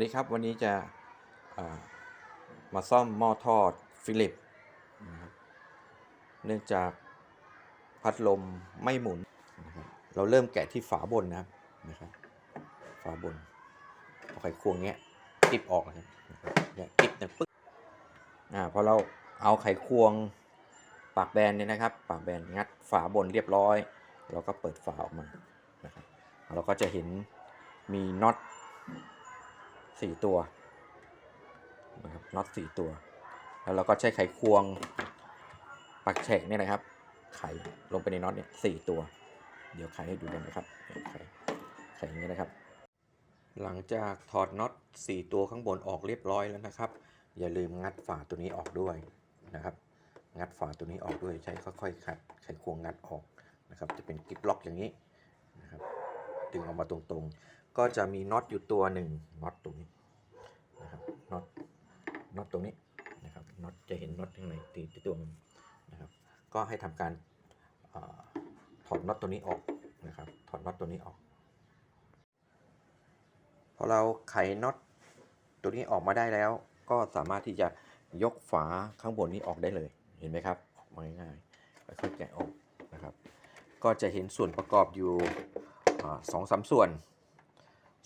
สดีครับวันนี้จะามาซ่อมหม้อทอดฟิลิปนะครับเนื่องจากพัดลมไม่หมุนนะครับเราเริ่มแกะที่ฝาบนนะครับนะครับฝาบนเอาไขควงเงี้ยกริบออกนะครับนะครับเนี่ยกริบเนี่ยปึ๊กอ่าพอเราเอาไขควงปากแบนเนี่ยนะครับ ปากแบนงัดฝาบนเรียบร้อย เราก็เปิดฝาออกมานะครับเราก็จะเห็นมีน็อต สี่ตัวนะครับน็อตสี่ตัว แล้วเราก็ใช้ไขควงปักแฉกเนี่ยนะครับ ไขลงไปในน็อตเนี่ยสี่ตัว เดี๋ยวไขให้ดูกันนะครับไขไขอย่างนี้นะครับ หลังจากถอดน็อตสี่ตัวข้างบนออกเรียบร้อยแล้วนะครับ อย่าลืมงัดฝาตัวนี้ออกด้วยนะครับ งัดฝาตัวนี้ออกด้วยใช้ค่อยๆขัดไขควงงัดออกนะครับ จะเป็นกิ๊บล็อกอย่างนี้นะครับ ดึงออกมาตรงๆ ก็จะมีน็อตอยู่ตัวหนึ่งน็อตตรงนี้นะครับน็อตน็อตตรงนี้นะครับน็อตจะเห็นน็อตข้างในตีที่ตัวมันนะครับก็ให้ทำการอถอดน็อตตัวนี้ออกนะครับถอดน็อตตัวนี้ออกพอเราไขน็อตตัวนี้ออกมาได้แล้ว ก็สามารถที่จะยกฝาข้างบนนี้ออกได้เลยเห็นไหมครับออกมาง่ายๆค่อยๆแกะออกนะครับ ก็จะเห็นส่วนประกอบอยู่สองสามส่วน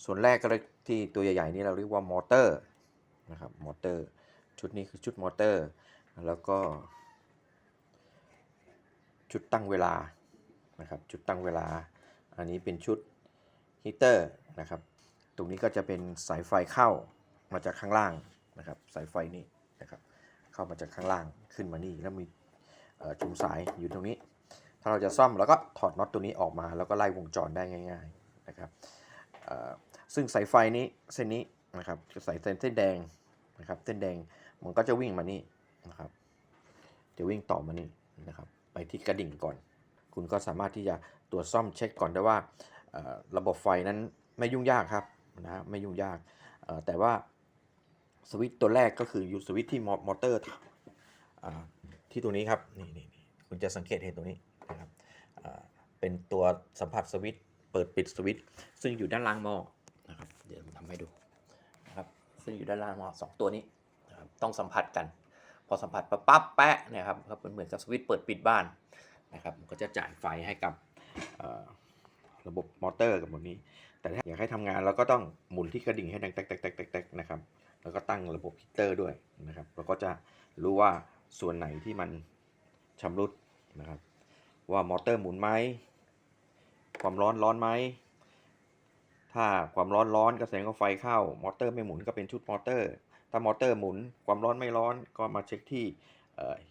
ส่วนแรกก็เลยที่ตัวใหญ่ๆนี่เราเรียกว่ามอเตอร์นะครับมอเตอร์ชุดนี้คือชุดมอเตอร์ แล้วก็ ชุดตั้งเวลานะครับชุดตั้งเวลา อันนี้เป็นชุดฮีเตอร์นะครับตรงนี้ก็จะเป็นสายไฟเข้ามาจากข้างล่างนะครับสายไฟนี่นะครับเข้ามาจากข้างล่างขึ้นมานี่แล้วมีจุ่มสายอยู่ตรงนี้ ถ้าเราจะซ่อมเราก็ถอดน็อตตัวนี้ออกมา แล้วก็ไล่วงจรได้ง่าย ๆนะครับ ซึ่งสายไฟนี้เส้นนี้นะครับสายเส้นเส้นแดงนะครับ เส้นแดงมันก็จะวิ่งมานี่นะครับ จะวิ่งต่อมานี่นะครับ ไปที่กระดิ่งก่อน คุณก็สามารถที่จะตรวจซ่อมเช็คก่อนได้ว่าระบบไฟนั้นไม่ยุ่งยากครับนะฮะไม่ยุ่งยากแต่ว่าสวิตช์ตัวแรกก็คืออยู่สวิตช์ที่มอเตอร์ที่ตัวนี้ครับนี่นี่คุณจะสังเกตเห็นตัวนี้นะครับเป็นตัวสัมผัสสวิตช์เปิดปิดสวิตช์ซึ่งอยู่ด้านล่างหม้อำให้ดูนะครับซึ่งอยู่ด้านล่างหม้อสองตัวนี้นะครับต้องสัมผัสกัน พอสัมผัสปั๊บปั๊บแปะเนี่ยครับก็เป็นเหมือนกับสวิตช์เปิดปิดบ้านนะครับมันก็จะจ่ายไฟให้กับระบบมอเตอร์กับหมดนี้ แต่ถ้าอยากให้ทำงานเราก็ต้องหมุนที่กระดิ่งให้ดังแตกแตกแตกแตกนะครับแล้วก็ตั้งระบบฮีเตอร์ด้วยนะครับเราก็จะรู้ว่าส่วนไหนที่มันชำรุดนะครับ ว่ามอเตอร์หมุนไหมความร้อนร้อนไหม ถ้าความร้อนร้อนก็แสงว่าไฟเข้ามอเตอร์ไม่หมุนก็เป็นชุดมอเตอร์ ถ้ามอเตอร์หมุนความร้อนไม่ร้อนก็มาเช็คที่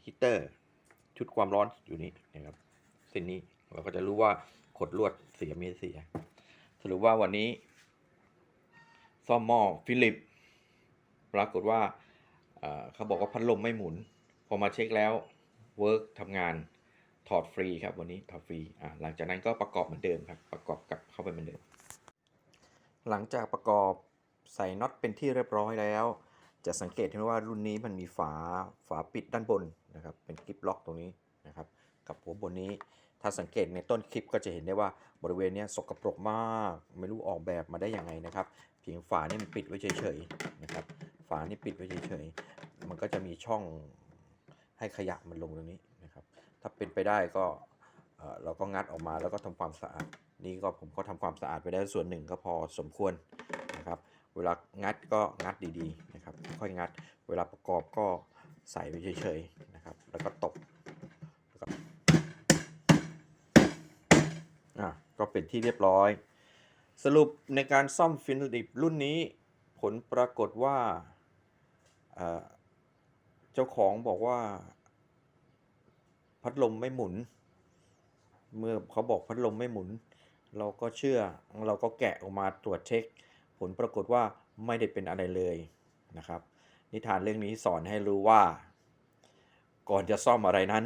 ฮีเตอร์ชุดความร้อนอยู่นี้นะครับเส้นนี้เราก็จะรู้ว่าขดลวดเสียไม่เสีย สรุปว่าวันนี้ ซ่อมหม้อฟิลิปปรากฏว่าเเขาบอกว่าพัดลมไม่หมุน พอมาเช็คแล้วเวิร์กทำงานถอดฟรีครับวันนี้ถอดฟรีหลังจากนั้นก็ประกอบเหมือนเดิมครับประกอบกลับเข้าไปเหมือนเดิม หลังจากประกอบใส่น็อตเป็นที่เรียบร้อยแล้ว จะสังเกตเห็นว่ารุ่นนี้มันมีฝาฝาปิดด้านบนนะครับเป็นกิฟล็อกตรงนี้นะครับกับหัวบนนี้ ถ้าสังเกตในต้นคลิปก็จะเห็นได้ว่าบริเวณนี้สกปรกมากไม่รู้ออกแบบมาได้ยังไงนะครับเพียงฝานี่มันปิดไว้เฉยๆนะครับฝานี่ปิดไว้เฉยๆมันก็จะมีช่องให้ขยะมันลงตรงนี้นะครับถ้าเป็นไปได้ก็ เราก็งัดออกมาแล้วก็ทำความสะอาด นี่ก็ผมก็ทำความสะอาดไปได้ส่วนหนึ่งก็พอสมควรนะครับ เวลางัดก็งัดดีๆนะครับ ค่อยงัด เวลาประกอบก็ใส่ไปเฉยๆนะครับ แล้วก็ตบแล้วก็อะก็เป็นที่เรียบร้อย สรุปในการซ่อมฟินลิปรุ่นนี้ ผลปรากฏว่าเจ้าของบอกว่า พัดลมไม่หมุน เมื่อเขาบอกพัดลมไม่หมุน เราก็เชื่อเราก็แกะออกมาตรวจเช็ค ผลปรากฏว่าไม่ได้เป็นอะไรเลยนะครับ นิทานเรื่องนี้สอนให้รู้ว่า ก่อนจะซ่อมอะไรนั้น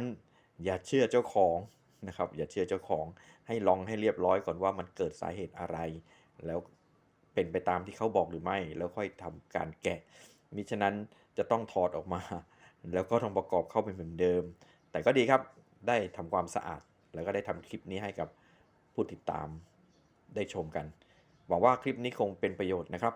อย่าเชื่อเจ้าของนะครับ อย่าเชื่อเจ้าของให้ลองให้เรียบร้อยก่อนว่ามันเกิดสาเหตุอะไร แล้วเป็นไปตามที่เขาบอกหรือไม่ แล้วค่อยทำการแกะมิฉะนั้นจะต้องถอดออกมา แล้วก็ต้องประกอบเข้าเป็นเหมือนเดิม แต่ก็ดีครับได้ทำความสะอาด แล้วก็ได้ทำคลิปนี้ให้กับผู้ติดตามได้ชมกัน หวังว่าคลิปนี้คงเป็นประโยชน์นะครับ